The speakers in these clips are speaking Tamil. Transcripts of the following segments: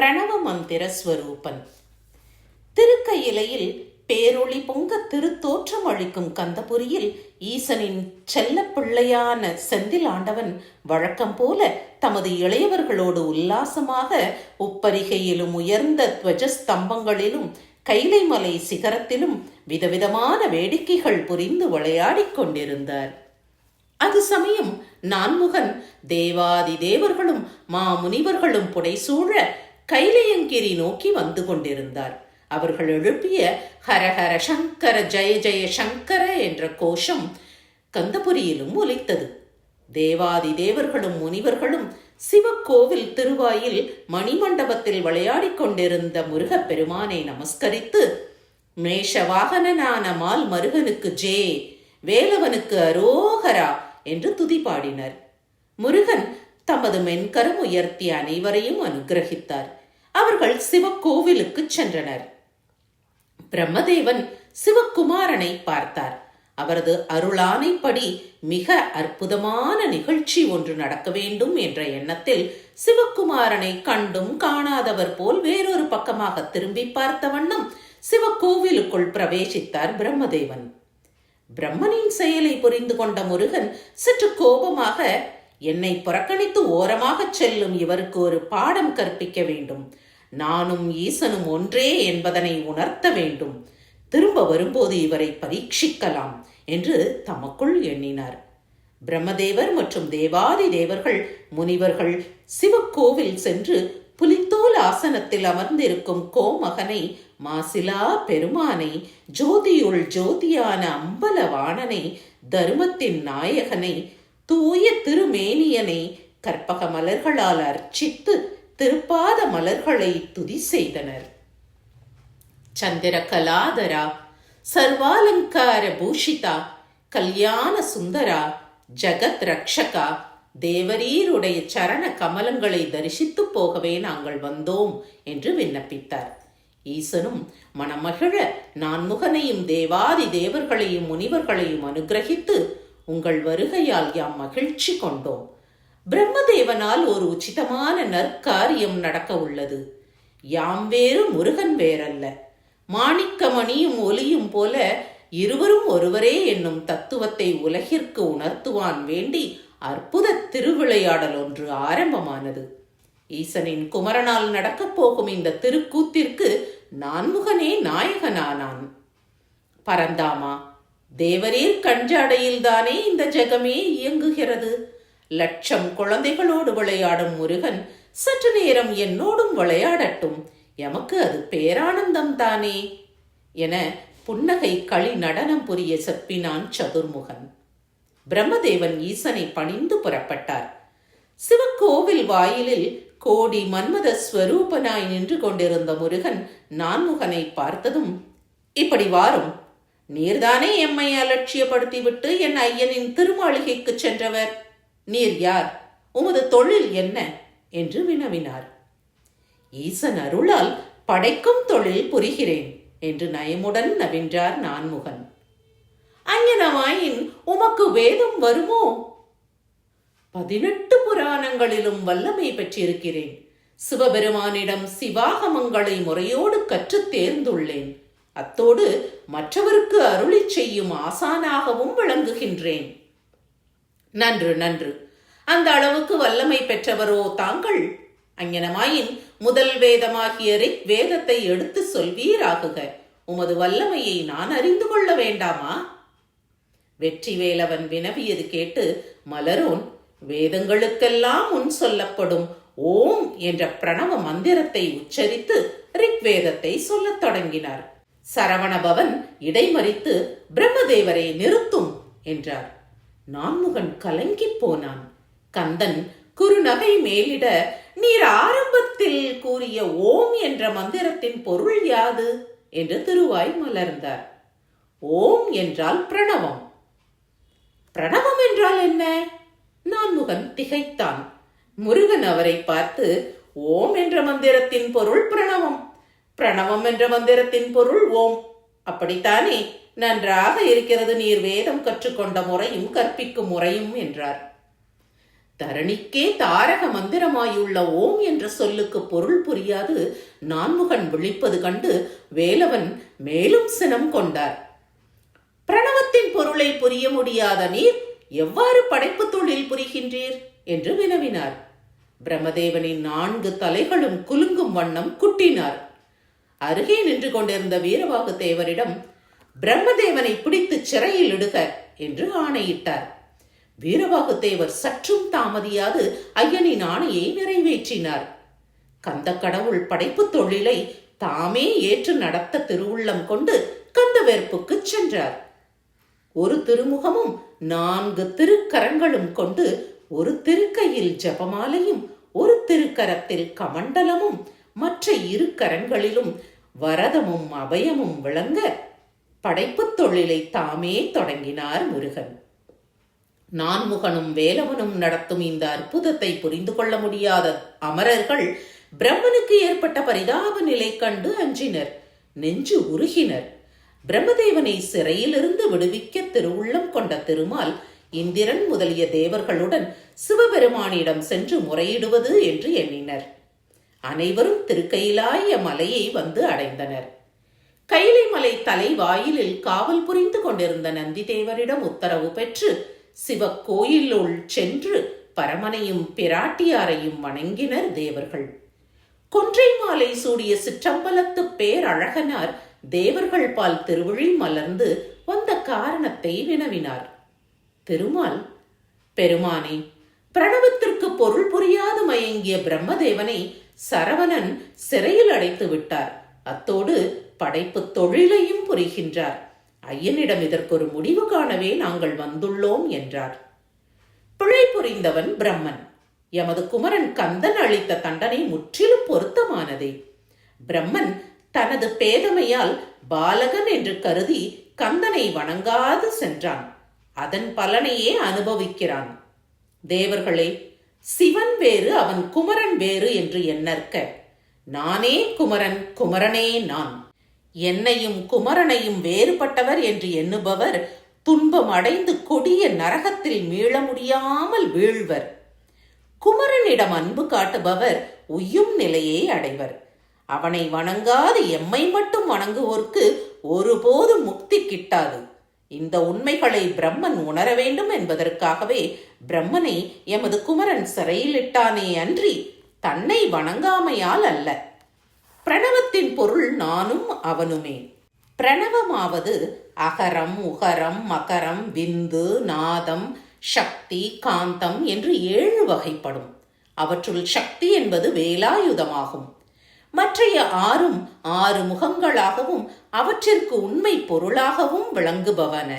பிரணவ மந்திர ஸ்வரூபன். திருக்கையிலையில் பேரொளி பொங்க திருத்தோற்றம் அளிக்கும் கந்தபுரியில் ஈசனின் செல்ல பிள்ளையான செந்தில் ஆண்டவன் வழக்கம் போல தமது இளையவர்களோடு உல்லாசமாக உப்பரிகையிலும் உயர்ந்த துவஜஸ்தம்பங்களிலும் கைலை மலை சிகரத்திலும் விதவிதமான வேடிக்கைகள் புரிந்து விளையாடிக் கொண்டிருந்தார். அது சமயம் நான்முகன் தேவாதி தேவர்களும் மாமுனிவர்களும் புடைசூழ கைலையங்கிரி நோக்கி வந்து கொண்டிருந்தார். அவர்கள் எழுப்பிய ஹரஹர சங்கர ஜெய ஜெய சங்கர என்ற கோஷம் கந்தபுரியிலும் ஒலித்தது. தேவாதி தேவர்களும் முனிவர்களும் சிவக்கோவில் திருவாயில் மணிமண்டபத்தில் விளையாடிக் கொண்டிருந்த முருகப் பெருமானை நமஸ்கரித்து மேஷ வாகனனான மால் மருகனுக்கு ஜே வேலவனுக்கு அரோகரா என்று துதி பாடினர். முருகன் தமது மென்கரம் உயர்த்தி அனைவரையும் அனுகிரகித்தார். அவர்கள் சிவக்கோவிலுக்கு சென்றனர். பிரம்மதேவன் சிவகுமாரனை பார்த்தார். அவரது அருளானைப்படி மிக அற்புதமான நிகழ்ச்சி ஒன்று நடக்க வேண்டும் என்ற எண்ணத்தில் சிவகுமாரனை கண்டும் காணாதவர் போல் வேறொரு பக்கமாக திரும்பி பார்த்த வண்ணம் சிவக்கோவிலுக்குள் பிரவேசித்தார் பிரம்மதேவன். பிரம்மனின் செயலை புரிந்து கொண்ட முருகன் சற்று கோபமாக என்னை புறக்கணித்து ஓரமாகச் செல்லும் இவருக்கு ஒரு பாடம் கற்பிக்க வேண்டும். நானும் ஈசனும் ஒன்றே என்பதனை உணர்த்த வேண்டும். திரும்ப வரும்போது இவரை பரீட்சிக்கலாம் என்று தமக்குள் எண்ணினார். பிரம்மதேவர் மற்றும் தேவாதி தேவர்கள் முனிவர்கள் சிவக்கோவில் சென்று புலித்தோல் ஆசனத்தில் அமர்ந்திருக்கும் கோமகனை மாசிலா பெருமானை ஜோதியுள் ஜோதியான அம்பலவாணனை தருமத்தின் நாயகனை தூய திருமேனியனை கற்பக மலர்களால் அர்ச்சித்து திருப்பாத மலர்களை துதி செய்தனர். சந்திர கலாதரா சர்வாலங்கார பூஷிதா கல்யாண சுந்தரா ஜகத் ரக்ஷகா தேவரீருடைய சரண கமலங்களை தரிசித்து போகவே நாங்கள் வந்தோம் என்று விண்ணப்பித்தார். ஈசனும் மணமகிழ நான் முகனையும் தேவாதி தேவர்களையும் முனிவர்களையும் அனுகிரகித்து உங்கள் வருகையால் யாம் மகிழ்ச்சி கொண்டோம். பிரம்மதேவனால் ஒரு உச்சிதமான நற்காரியம் நடக்க உள்ளது. யாம் வேறு முருகன் வேறல்ல. மாணிக்கமணியும் ஒலியும் போல இருவரும் ஒருவரே என்னும் தத்துவத்தை உலகிற்கு உணர்த்துவான் வேண்டி அற்புத திருவிளையாடல் ஒன்று ஆரம்பமானது. ஈசனின் குமரனால் நடக்கப் போகும் இந்த திருக்கூத்திற்கு நான்முகனே நாயகனானான். பரந்தாமா தேவரீர் கஞ்சாடையில்தானே இந்த ஜெகமே இயங்குகிறது? லட்சம் குழந்தைகளோடு விளையாடும் முருகன் சற்று நேரம் என்னோடும் விளையாடட்டும். எமக்கு அது பேரானந்தம் தானே? என புன்னகை களி நடனம் புரிய செப்பினான் சதுர்முகன். பிரம்மதேவன் ஈசனை பணிந்து புறப்பட்டார். சிவக்கோவில் வாயிலில் கோடி மன்மத ஸ்வரூபனாய் நின்று கொண்டிருந்த முருகன் நான்முகனை பார்த்ததும் இப்படி வாரும். நீர்தானே எம்மை அலட்சியப்படுத்திவிட்டு என் ஐயனின் திருமாளிகைக்கு சென்றவர்? நீர் யார்? உமது தொழில் என்ன? என்று வினவினார். ஈசன் அருளால் படைக்கும் தொழில் புரிகிறேன் என்று நயமுடன் நவின்றார் நான்முகன். அஞ்ஞனமாயின் உமக்கு வேதம் வருமோ? பதினெட்டு புராணங்களிலும் வல்லமை பெற்றிருக்கிறேன். சிவபெருமானிடம் சிவாகமங்களை முறையோடு கற்றுத் தேர்ந்துள்ளேன். அத்தோடு மற்றவருக்கு அருளி செய்யும் ஆசானாகவும் விளங்குகின்றேன். நன்று நன்று. அந்த அளவுக்கு வல்லமை பெற்றவரோ தாங்கள்? அஞ்ஞனமாயின் முதல் வேதமாகிய ரிக் வேதத்தை எடுத்து சொல்வீராகுக. உமது வல்லமையை நான் அறிந்து கொள்ள வேண்டாமா? வெற்றிவேலவன் வினவியது கேட்டு மலரோன் வேதங்களுக்கெல்லாம் முன் சொல்லப்படும் ஓம் என்ற பிரணவ மந்திரத்தை உச்சரித்து ரிக் வேதத்தை சொல்லத் தொடங்கினார். சரவணபவன் இடைமறித்து பிரம்மதேவரை நிறுத்தும் என்றார். நான்முகன் கலங்கிப் போனான். கந்தன் குறுநகை மேலிட நீர் ஆரம்பத்தில் கூறிய ஓம் என்ற மந்திரத்தின் பொருள் யாது என்று திருவாய் மலர்ந்தார். ஓம் என்றால் பிரணவம். பிரணவம் என்றால் என்ன நான்முகன் திகைத்தான். முருகன் அவரை பார்த்து ஓம் என்ற மந்திரத்தின் பொருள் பிரணவம். பிரணவம் என்ற மந்திரத்தின் பொருள் ஓம். அப்படித்தானே? நன்றாக இருக்கிறது நீர் வேதம் கற்றுக்கொண்ட முறையும் கற்பிக்கும் முறையும் என்றார். தரணிக்கே தாரக மந்திரமாயுள்ள ஓம் என்ற சொல்லுக்கு பொருள் புரியாது. நான்முகன் விழிப்பது கண்டு வேலவன் மேலும் சினம் கொண்டார். பிரணவத்தின் பொருளை புரிய முடியாத நீர் எவ்வாறு படைப்பு தொழில் புரிகின்றீர்? என்று வினவினார். பிரம்மதேவனின் நான்கு தலைகளும் குலுங்கும் வண்ணம் குட்டினார். அருகே நின்று கொண்டிருந்த வீரபாகு தேவரிடம் பிரம்மதேவனை பிடித்து சிறையில் இடுக என்று ஆணையிட்டார். வீரபாகு தேவர் சற்றும் தாமதியாது ஐயனின் ஆணையை நிறைவேற்றினார். கந்த கடவுள் படைப்பு தொழிலை தாமே ஏற்று நடத்த திருவுள்ளம் கொண்டு கந்தவேற்புக்கு சென்றார். ஒரு திருமுகமும் நான்கு திருக்கரங்களும் கொண்டு ஒரு திருக்கையில் ஜபமாலையும் ஒரு திருக்கரத்தில் கமண்டலமும் மற்ற இரு கரங்களிலும் வரதமும் அபயமும் விளங்க படைப்புத் தொழிலை தாமே தொடங்கினார் முருகன். நான்முகனும் வேலவனும் நடத்தும் இந்த அற்புதத்தை புரிந்து கொள்ள முடியாத அமரர்கள் பிரம்மனுக்கு ஏற்பட்ட பரிதாப நிலை கண்டு அஞ்சினர் நெஞ்சு உருகினர். பிரம்மதேவனை சிறையிலிருந்து விடுவிக்க திருவுள்ளம் கொண்ட திருமால் இந்திரன் முதலிய தேவர்களுடன் சிவபெருமானிடம் சென்று முறையிடுவது என்று எண்ணினர். அனைவரும் திருக்கையிலாய மலையை வந்து அடைந்தனர். கைலை மலை தலை வாயிலில் காவல் புரிந்து கொண்டிருந்த நந்திதேவரிடம் உத்தரவு பெற்று சிவக்கோயிலுள் சென்று பரமனையும் பிராட்டியாரையும் வணங்கினர் தேவர்கள். கொன்றை மாலை சூடிய சிற்றம்பலத்து பேரழகனார் தேவர்கள் பால் திருவிழி மலர்ந்து வந்த காரணத்தை வினவினார். திருமால் பெருமானே பிரணவத்திற்கு பொருள் புரியாது மயங்கிய பிரம்மதேவனை சரவணன் சிறையில் அடைத்து விட்டார். அத்தோடு படைப்பு தொழிலையும் புரிகின்றார். ஐயனிடம் இதற்கு ஒரு முடிவு காணவே நாங்கள் வந்துள்ளோம் என்றார். பிழை புரிந்தவன் பிரம்மன். எமது குமரன் கந்தன் அளித்த தண்டனை முற்றிலும் பொருத்தமானதே. பிரம்மன் தனது பேதமையால் பாலகன் என்று கருதி கந்தனை வணங்காது சென்றான். அதன் பலனையே அனுபவிக்கிறான். தேவர்களே சிவன் வேறு அவன் குமரன் வேறு என்று எண்ணற்க. நானே குமரன் குமரனே நான். என்னையும் குமரனையும் வேறுபட்டவர் என்று எண்ணுபவர் துன்பம் அடைந்து கொடிய நரகத்தில் மீள முடியாமல் வீழ்வர். குமரனிடம் அன்பு காட்டுபவர் உய்யும் நிலையை அடைவர். அவனை வணங்காது எம்மை மட்டும் வணங்குவோர்க்கு ஒருபோதும் முக்தி கிட்டாது. இந்த உண்மைகளை பிரம்மன் உணர வேண்டும் என்பதற்காகவே பிரம்மனை எமது குமரன் சிறையிலிட்டானே அன்றி தன்னை வணங்காமையால் அல்ல. பிரணவத்தின் பொருள் நானும் அவனுமே. பிரணவமாவது அகரம் உகரம் மகரம் விந்து நாதம் சக்தி காந்தம் என்று ஏழு வகைப்படும். அவற்றுள் சக்தி என்பது வேலாயுதமாகும். மற்றைய ஆறும் ஆறு முகங்களாகவும் அவற்றிற்கு உண்மை பொருளாகவும் விளங்குபவன.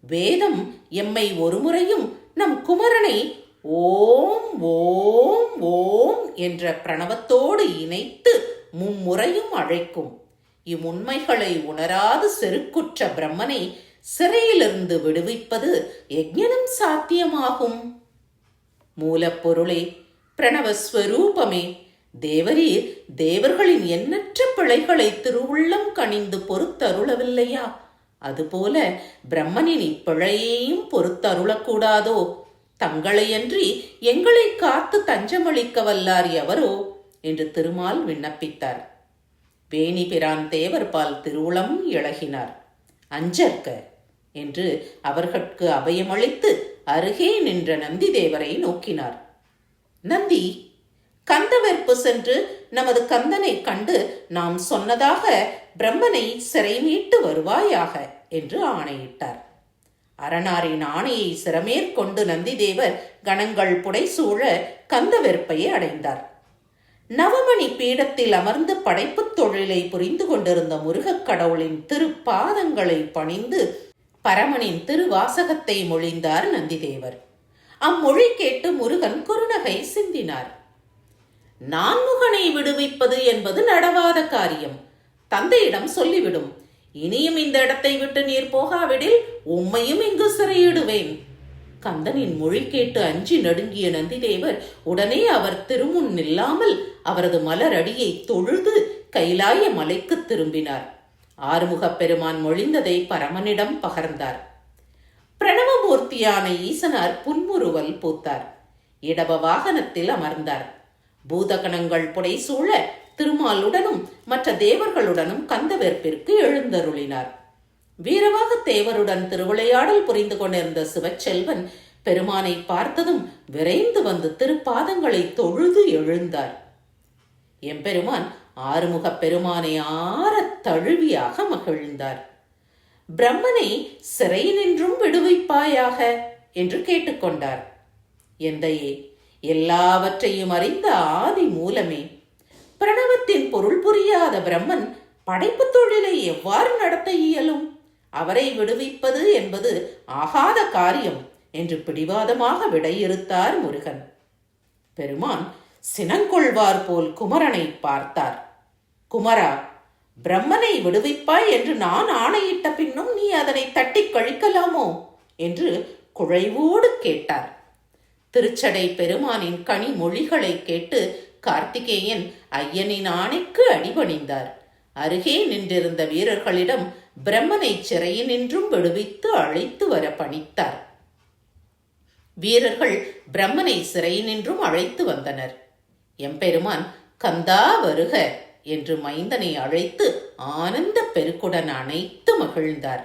வேதம் எம்மை ஒருமுறையும் நம் குமரனை ஓம் ஓம் ஓம் என்ற பிரணவத்தோடு இணைத்து மும்முறையும் அழைக்கும். இம்முண்மைகளை உணராது செருக்குற்ற பிரம்மனை சிறையிலிருந்து விடுவிப்பது எங்ஙனம் சாத்தியமாகும். மூலப்பொருளே பிரணவஸ்வரூபமே. தேவரீர் தேவர்களின் எண்ணற்ற பிழைகளை திருவுள்ளம் கணிந்து பொறுத்தருளவில்லையா? அதுபோல பிரம்மனின் இப்பிழையையும் பொறுத்தருளக்கூடாதோ? தங்களையன்றி எங்களை காத்து தஞ்சமளிக்க வல்லார் எவரோ? என்று திருமால் விண்ணப்பித்தார். வேணி பிரான் தேவர் பால் திருவுளம் இழகினார். அஞ்சற்க என்று அவர்களுக்கு அபயமளித்து அருகே நின்ற நந்தி தேவரை நோக்கினார். நந்தி கந்தவெற்பு சென்று நமது கந்தனை கண்டு நாம் சொன்னதாக பிரம்மனை சிறை மீட்டு வருவாயாக என்று ஆணையிட்டார். அரணாரின் ஆணையை சிறமேற்கொண்டு நந்திதேவர் கணங்கள் புடைசூழ கந்தவெற்பை அடைந்தார். நவமணி பீடத்தில் அமர்ந்து படைப்புத் தொழிலை புரிந்து கொண்டிருந்த முருகக் கடவுளின் திருப்பாதங்களை பணிந்து பரமனின் திருவாசகத்தை மொழிந்தார் நந்திதேவர். அம்மொழி கேட்டு முருகன் குறுநகை சிந்தினார். நான்முகனை விடுவிப்பது என்பது நடவாத காரியம். தந்தையிடம் சொல்லிவிடும் இனியும் இந்த இடத்தை விட்டு நீர் போகாவிடில் உம்மையும் இங்கு சிறையிடுவேன். கந்தனின் மொழி கேட்டு அஞ்சி நடுங்கிய நந்திதேவர் உடனே அவர் திருமுன் நில்லாமல் அவரது மலர் அடியை தொழுது கைலாய மலைக்கு திரும்பினார். ஆறுமுகப் பெருமான் மொழிந்ததை பரமனிடம் பகர்ந்தார். பிரணவமூர்த்தியான ஈசனார் புன்முறுவல் பூத்தார். இடப வாகனத்தில் அமர்ந்தார். பூதகணங்கள் புடைசூழ திருமாலுடனும் மற்ற தேவர்களுடனும் கந்தவேற்பிற்கு எழுந்தருளினார். வீரவாக தேவருடன் திருவிளையாடல் புரிந்து கொண்டிருந்த சிவச்செல்வன் பெருமானை பார்த்ததும் விரைந்து வந்து திருப்பாதங்களை தொழுது எழுந்தார். எம்பெருமான் ஆறுமுகப் பெருமானை ஆறத் தழுவியாக மகிழ்ந்தார். பிரம்மனை சிறையினின்றும் விடுவிப்பாயாக என்று கேட்டுக்கொண்டார். எந்தையே எல்லாவற்றையும் அறிந்த ஆதி மூலமே பிரணவத்தின் பொருள் புரியாத பிரம்மன் படைப்பு தொழிலை எவ்வாறு நடத்த இயலும்? அவரை விடுவிப்பது என்பது ஆகாத காரியம் என்று பிடிவாதமாக விடையிறுத்தார் முருகன். பெருமான் சினங்கொள்வார் போல் குமரனை பார்த்தார். குமரா பிரம்மனை விடுவிப்பாய் என்று நான் ஆணையிட்ட பின்னும் நீ அதனை தட்டிக் கழிக்கலாமோ? என்று குழைவோடு கேட்டார். திருச்சடை பெருமானின் கனி மொழிகளை கேட்டு கார்த்திகேயன் ஐயனின் ஆணைக்கு அடிபணிந்தார். அருகே நின்றிருந்த வீரர்களிடம் பிரம்மனை சிறையினின்றும் விடுவித்து அழைத்து வர பணித்தார். வீரர்கள் பிரம்மனை சிறையினின்றும் அழைத்து வந்தனர். எம்பெருமான் கந்தா வருக என்று மைந்தனை அழைத்து ஆனந்த பெருக்குடன் அணைத்து மகிழ்ந்தார்.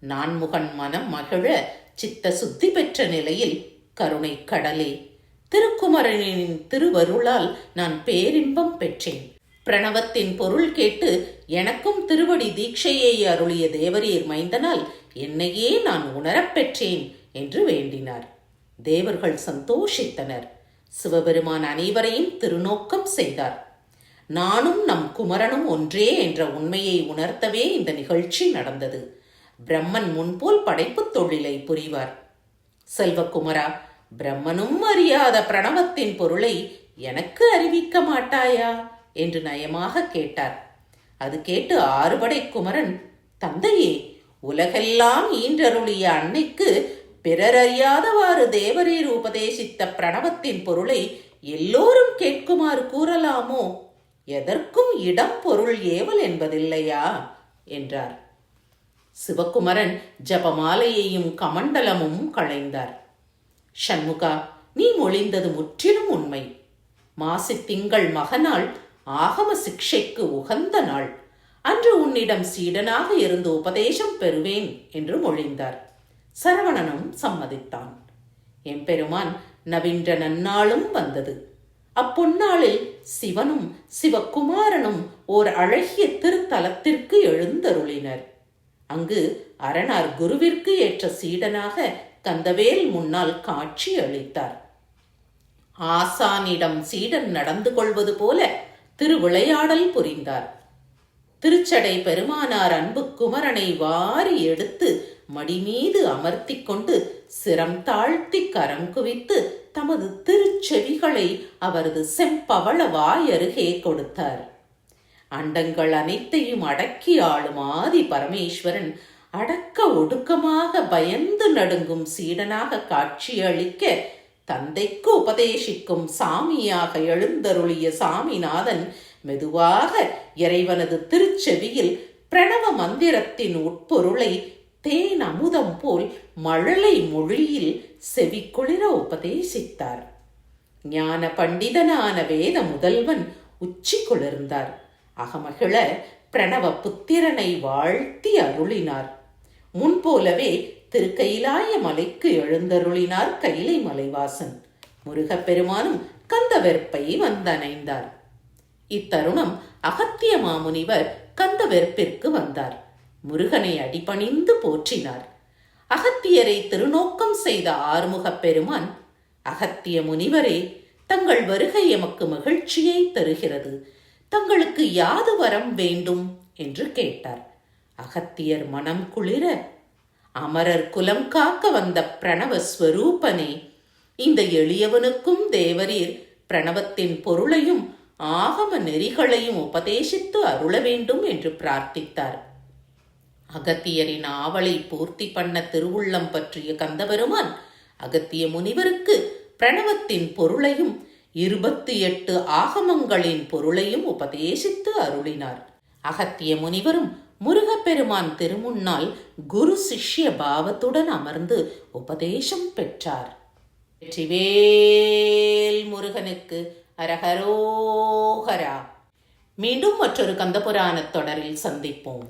நான்முகன் மனம் மகிழ சித்த சுத்தி பெற்ற நிலையில் கருணை கடலே. திருக்குமரனின் திருவருளால் நான் பேரின்பம் பெற்றேன். பிரணவத்தின் பொருள் கேட்டு எனக்கும் திருவடி தீட்சையை அருளிய தேவரீர் மைந்தனால் என்னையே நான் உணரப் பெற்றேன் என்று வேண்டினார். தேவர்கள் சந்தோஷித்தனர். சிவபெருமான் அனைவரையும் திருநோக்கம் செய்தார். நானும் நம் குமரனும் ஒன்றே என்ற உண்மையை உணர்த்தவே இந்த நிகழ்ச்சி நடந்தது. பிரம்மன் முன்போல் படைப்புத் தொழிலை புரிவார். செல்வகுமரா பிரம்மனும் அறியாத பிரணவத்தின் பொருளை எனக்கு அறிவிக்க மாட்டாயா? என்று நயமாக கேட்டார். அது கேட்டு ஆறுபடை குமரன் தந்தையே உலகெல்லாம் ஈன்றருளிய அன்னைக்கு பிறரறியாதவாறு தேவரீர் உபதேசித்த பிரணவத்தின் பொருளை எல்லோரும் கேட்குமாறு கூறலாமோ? எதற்கும் இடம் பொருள் ஏவல் என்பதில்லையா? என்றார். சிவகுமரன் ஜபமாலையையும் கமண்டலமும் களைந்தார். ஷண்முகா நீ மொழிந்தது முற்றிலும் உண்மை. மாசி திங்கள் மகனால் ஆகம சிக்ஷைக்கு உகந்த நாள். அன்று உன்னிடம் சீடனாக இருந்து உபதேசம் பெறுவேன் என்று மொழிந்தார். சரவணனும் சம்மதித்தான். எம்பெருமான் நவீன்ற நன்னாளும் வந்தது. அப்பொன்னாளில் சிவனும் சிவகுமாரனும் ஓர் அழகிய திருத்தலத்திற்கு எழுந்தருளினர். அங்கு அரணார் குருவிற்கு ஏற்ற சீடனாக கந்தவேல் முன்னால் காட்சி அளித்தார். ஆசானிடம் சீடன் நடந்து கொள்வது போல திருவிளையாடல் புரிந்தார். திருச்சடை பெருமானார் அன்பு குமரனை வாரி எடுத்து மடிமீது அமர்த்தி கொண்டு சிரம் தாழ்த்தி கரம் குவித்து தமது திருச்செவிகளை அவரது செம்பவள வாயருகே கொடுத்தார். அண்டங்கள் அனைத்தையும் அடக்கி ஆளும் ஆதி பரமேஸ்வரன் அடக்க ஒடுக்கமாக பயந்து நடுங்கும் சீடனாக காட்சியளிக்க தந்தைக்கு உபதேசிக்கும் சாமியாக எழுந்தருளிய சாமிநாதன் மெதுவாக இறைவனது திருச்செவியில் பிரணவ மந்திரத்தின் உட்பொருளை தேன் அமுதம் போல் மழலை மொழியில் செவிக்குளிர உபதேசித்தார். ஞான பண்டிதனான வேத முதல்வன் உச்சி குளிர்ந்தார் அகமகிழ பிரணவ புத்திரனை வாழ்த்தி அருளினார். முன்போலவே திருக்கையிலாய மலைக்கு எழுந்தருளினார் கைலை மலைவாசன். முருகப்பெருமானும் கந்தவெற்பை வந்தணைந்தார். இத்தருணம் அகத்திய மாமுனிவர் கந்தவெற்பிற்கு வந்தார். முருகனை அடிபணிந்து போற்றினார். அகத்தியரை திருநோக்கம் செய்த ஆறுமுகப் பெருமான் அகத்திய முனிவரே தங்கள் வருகை எமக்கு மகிழ்ச்சியை தருகிறது. தங்களுக்கு யாது வரம் வேண்டும்? என்று கேட்டார். அகத்தியர் மனம் குளிர அமரர் குலம் காக்க வந்த பிரணவ ஸ்வரூபனே இந்த எளியவனுக்கும் தேவரீர் பிரணவத்தின் பொருளையும் ஆகம நெறிகளையும் உபதேசித்து அருள வேண்டும் என்று பிரார்த்தித்தார். அகத்தியரின் ஆவலை பூர்த்தி பண்ண திருவுள்ளம் பற்றிய கந்தபெருமான் அகத்திய முனிவருக்கு பிரணவத்தின் பொருளையும் இருபத்தி எட்டு ஆகமங்களின் பொருளையும் உபதேசித்து அருளினார். அகத்திய முனிவரும் முருகப்பெருமான் திருமுன்னால் குரு சிஷ்ய பாவத்துடன் அமர்ந்து உபதேசம் பெற்றார். வெற்றிவேல் முருகனுக்கு அரகரோகரா மீண்டும் மற்றொரு கந்தபுராணத் தொடரில் சந்திப்போம்.